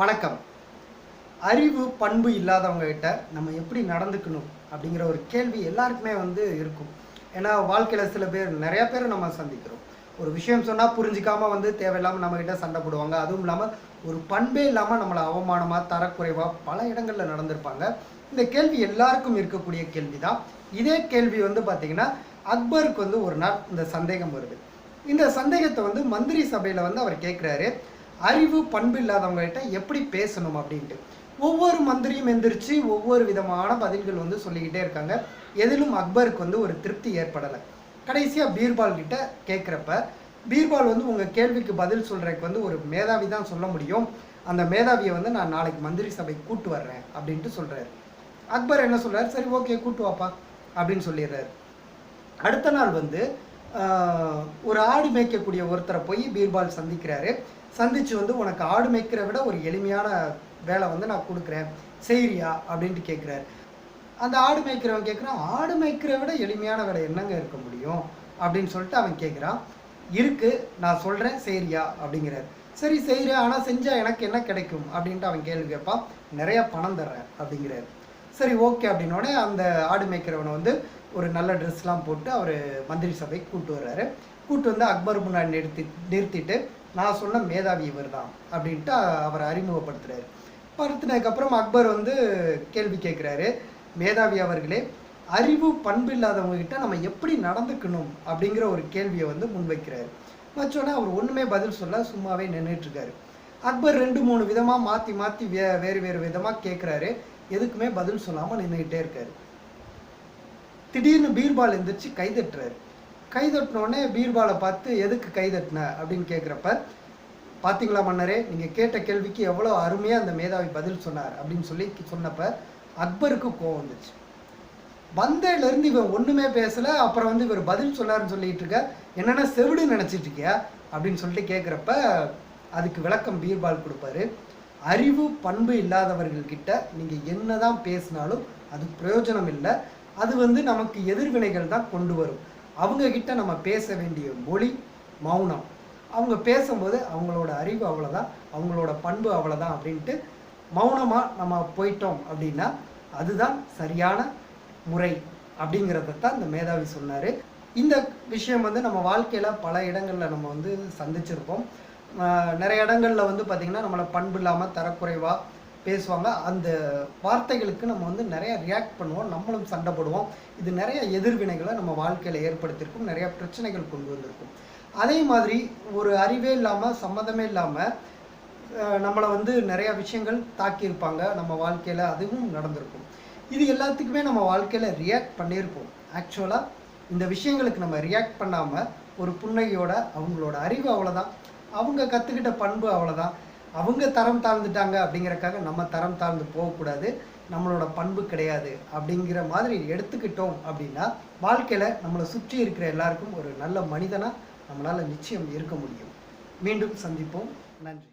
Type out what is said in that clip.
வணக்கம். அறிவு பண்பு இல்லாதவங்க கிட்ட நம்ம எப்படி நடந்துக்கணும் அப்படிங்கிற ஒரு கேள்வி எல்லாருக்குமே வந்து இருக்கும். ஏன்னா வாழ்க்கையில் சில பேர் நிறைய பேர் நம்ம சந்திக்கிறோம். ஒரு விஷயம் சொன்னால் புரிஞ்சிக்காமல் வந்து தேவையில்லாமல் நம்மக்கிட்ட சண்டை போடுவாங்க. அதுவும் இல்லாமல் ஒரு பண்பே இல்லாமல் நம்மளை அவமானமாக தரக்குறைவாக பல இடங்களில் நடந்திருப்பாங்க. இந்த கேள்வி எல்லாருக்கும் இருக்கக்கூடிய கேள்வி தான் இதே கேள்வி வந்து பார்த்தீங்கன்னா அக்பருக்கு வந்து ஒரு நாள் இந்த சந்தேகம் வருது. இந்த சந்தேகத்தை வந்து மந்திரி சபையில் வந்து அவர் கேட்குறாரு அறிவு பண்பு இல்லாதவங்ககிட்ட எப்படி பேசணும் அப்படின்ட்டு. ஒவ்வொரு மந்திரியும் எந்திரிச்சு ஒவ்வொரு விதமான பதில்கள் வந்து சொல்லிக்கிட்டே இருக்காங்க. எதிலும் அக்பருக்கு வந்து ஒரு திருப்தி ஏற்படலை. கடைசியாக பீர்பால் கிட்ட கேட்குறப்ப பீர்பால் வந்து உங்கள் கேள்விக்கு பதில் சொல்கிறதுக்கு வந்து ஒரு மேதாவி தான் சொல்ல முடியும். அந்த மேதாவியை வந்து நான் நாளைக்கு மந்திரி சபைக்கு கூட்டு வர்றேன் அப்படின்ட்டு சொல்கிறாரு அக்பர் என்ன சொல்கிறார் சரி ஓகே கூட்டு வாப்பா அப்படின்னு சொல்லிடுறாரு. அடுத்த நாள் வந்து ஒரு ஆடு மேய்க்கக்கூடிய ஒருத்தரை போய் பீர்பால் சந்திக்கிறாரு. சந்திச்சு வந்து உனக்கு ஆடு மேய்க்கிற விட ஒரு எளிமையான வேலை வந்து நான் கொடுக்குறேன். செய்றியா? அப்படின்ட்டு கேட்குறாரு அந்த ஆடு மேய்க்கிறவன் கேட்குறான் ஆடு மேய்க்கிற விட எளிமையான வேலை என்னங்க இருக்க முடியும்? அப்படின்னு சொல்லிட்டு அவன் கேட்குறான் இருக்கு நான் சொல்கிறேன் செய்றியா? அப்படிங்கிறாரு. சரி செய்கிறேன் ஆனால் செஞ்சால் எனக்கு என்ன கிடைக்கும்? அப்படின்ட்டு அவன் கேள்வி கேட்பான். நிறையா பணம் தர்றேன் அப்படிங்கிறாரு. சரி ஓகே அப்படின்னோடனே அந்த ஆடு மேய்க்கிறவனை வந்து ஒரு நல்ல ட்ரெஸ்லாம் போட்டு அவர் மந்திரி சபைக்கு கூப்பிட்டு வர்றாரு. கூப்பிட்டு வந்து அக்பர் முன்னாடி நிறுத்தி நிறுத்திட்டு நான் சொன்ன மேதாவி இவர் தான் அப்படின்ட்டு அவரை அறிமுகப்படுத்துறாரு. படுத்தினதுக்கப்புறம் அக்பர் வந்து கேள்வி கேட்குறாரு மேதாவி அவர்களே அறிவு பண்பு இல்லாதவங்ககிட்ட நம்ம எப்படி நடந்துக்கணும்? அப்படிங்கிற ஒரு கேள்வியை வந்து முன்வைக்கிறாரு. வச்சோன்னே அவர் ஒன்றுமே பதில் சொல்ல சும்மாவே நின்றுட்டுருக்காரு அக்பர் ரெண்டு மூணு விதமாக மாற்றி மாற்றி வே வேறு வேறு விதமாக கேட்குறாரு எதுக்குமே பதில் சொல்லாமல் நின்றுக்கிட்டே இருக்காரு. திடீர்னு பீர்பால் எந்திரிச்சு கை தட்டுறாரு. கை தட்டினோடனே பீர்பாலை பார்த்து எதுக்கு கை தட்டின? அப்படின்னு கேட்குறப்ப பார்த்தீங்களா மன்னரே நீங்கள் கேட்ட கேள்விக்கு எவ்வளோ அருமையாக அந்த மேதாவி பதில் சொன்னார் அப்படின்னு சொல்லி சொன்னப்ப அக்பருக்கு கோவம் வந்துச்சு. வந்ததுலேருந்து இவன் ஒன்றுமே பேசலை அப்புறம் வந்து இவர் பதில் சொன்னார்னு சொல்லிட்டு இருக்க என்னென்ன செவிடு நினச்சிட்டு இருக்கியா? அப்படின்னு சொல்லிட்டு கேட்குறப்ப அதுக்கு விளக்கம் பீர்பால் கொடுப்பாரு. அறிவு பண்பு இல்லாதவர்கள்கிட்ட நீங்கள் என்ன தான் பேசினாலும் அது பிரயோஜனம் இல்லை அது வந்து நமக்கு எதிர்வினைகள் தான் கொண்டு வரும். அவங்கக்கிட்ட நம்ம பேச வேண்டிய மொழி மௌனம். அவங்க பேசும்போது அவங்களோட அறிவு அவ்வளோதான் அவங்களோட பண்பு அவ்வளோதான் அப்படின்ட்டு மௌனமாக நம்ம போயிட்டோம் அப்படின்னா அதுதான் சரியான முறை அப்படிங்கிறத தான் இந்த மேதாவி சொன்னார். இந்த விஷயம் வந்து நம்ம வாழ்க்கையில் பல இடங்களில் நம்ம வந்து சந்திச்சிருப்போம். நிறைய இடங்களில் வந்து பார்த்திங்கன்னா நம்மளை பண்பு இல்லாமல் தரக்குறைவாக பேசுவாங்க. அந்த வார்த்தைகளுக்கு நம்ம வந்து நிறைய ரியாக்ட் பண்ணுவோம். நம்மளும் சண்டை போடுவோம். இது நிறைய எதிர்வினைகளை நம்ம வாழ்க்கையில் ஏற்படுத்தியிருக்கும். நிறைய பிரச்சனைகள் கொண்டு வந்திருக்கும். அதே மாதிரி ஒரு அறிவே இல்லாமல் சம்மதமே இல்லாமல் நம்மளை வந்து நிறையா விஷயங்கள் தாக்கியிருப்பாங்க நம்ம வாழ்க்கையில். அதுவும் நடந்திருக்கும். இது எல்லாத்துக்குமே நம்ம வாழ்க்கையில் ரியாக்ட் பண்ணியிருப்போம். ஆக்சுவலாக இந்த விஷயங்களுக்கு நம்ம ரியாக்ட் பண்ணாமல் ஒரு புன்னகையோட அவங்களோட அறிவு அவ்வளோதான் அவங்க கற்றுக்கிட்ட பண்பு அவ்வளோதான் அவங்க தரம் தாழ்ந்துட்டாங்க அப்படிங்கிறக்காக நம்ம தரம் தாழ்ந்து போகக்கூடாது. நம்மளோட பண்பு கிடையாது அப்படிங்கிற மாதிரி எடுத்துக்கிட்டோம் அப்படின்னா வாழ்க்கையில் நம்மளை சுற்றி இருக்கிற எல்லாருக்கும் ஒரு நல்ல மனிதனாக நம்மளால் நிச்சயம் இருக்க முடியும். மீண்டும் சந்திப்போம். நன்றி.